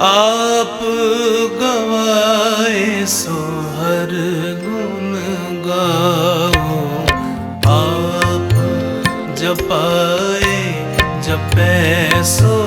ਆਪ ਗਵਾਏ ਸੋ ਗੁਣ ਗਾਓ ਆਪ ਜਪੈ ਸੋ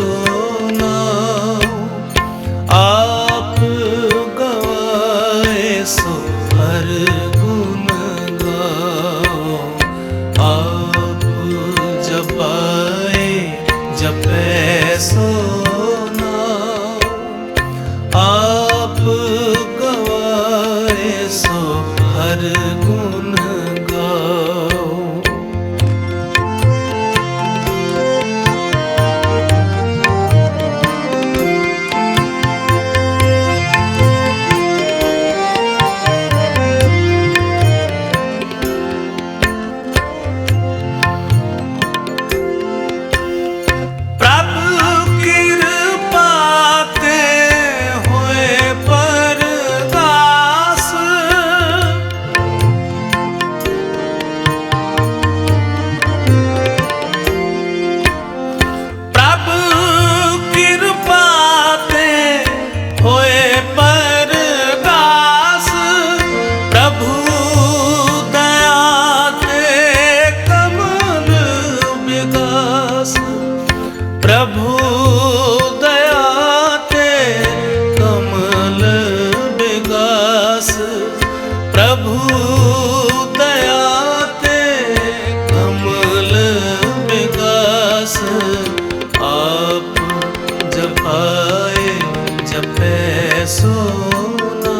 ਸੋਨਾ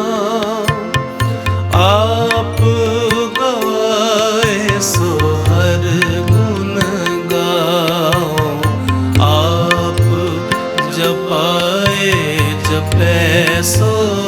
ਆਪ ਗਵਾਏ ਸੋ ਹਰ ਆਪ ਜਪਾਏ ਜਪੈ ਸੋ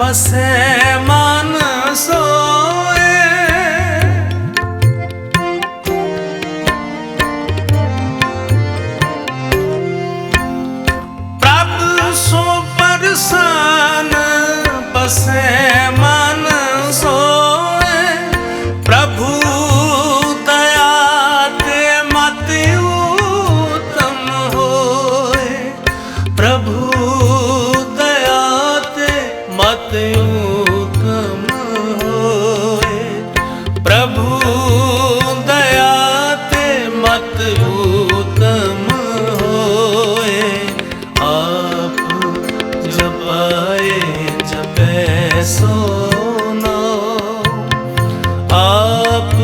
Barbacena ਆਪ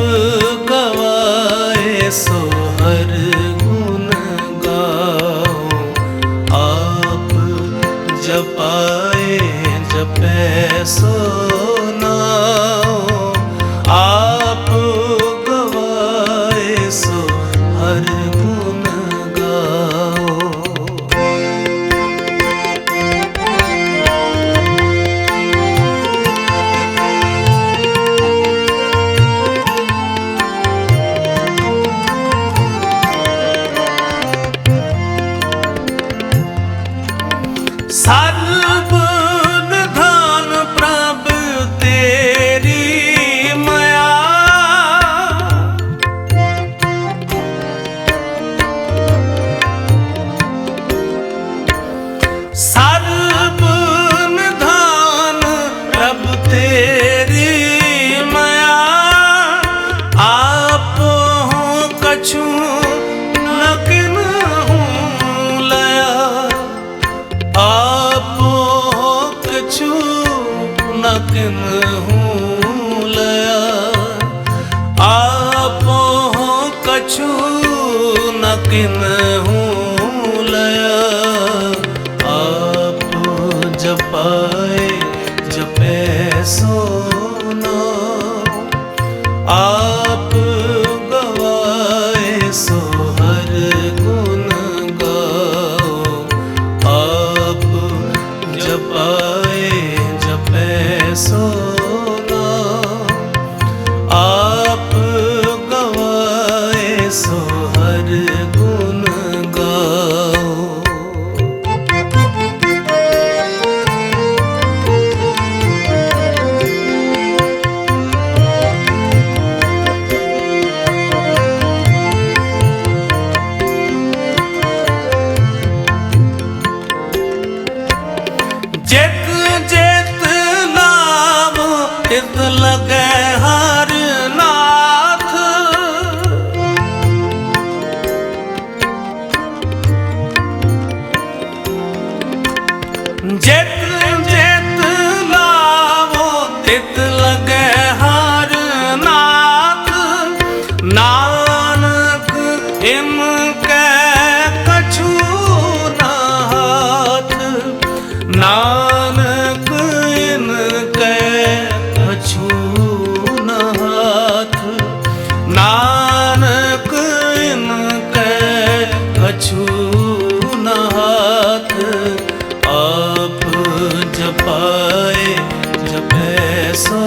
ਗਵਾਏ ਸੋ ਹਰ ਗੁਣ ਗਾਓ। ਆਪ ਜਪਾਏ ਜਪੈ ਸੋ आप हो कछु न किन्हू लया आप हो कछु न किन्हू लया आप जपाए जपे सो हिम के कछु ना हाथ नानक इन के कछु ना हाथ नानक इन के कछु ना हाथ आप जपाए जपे सा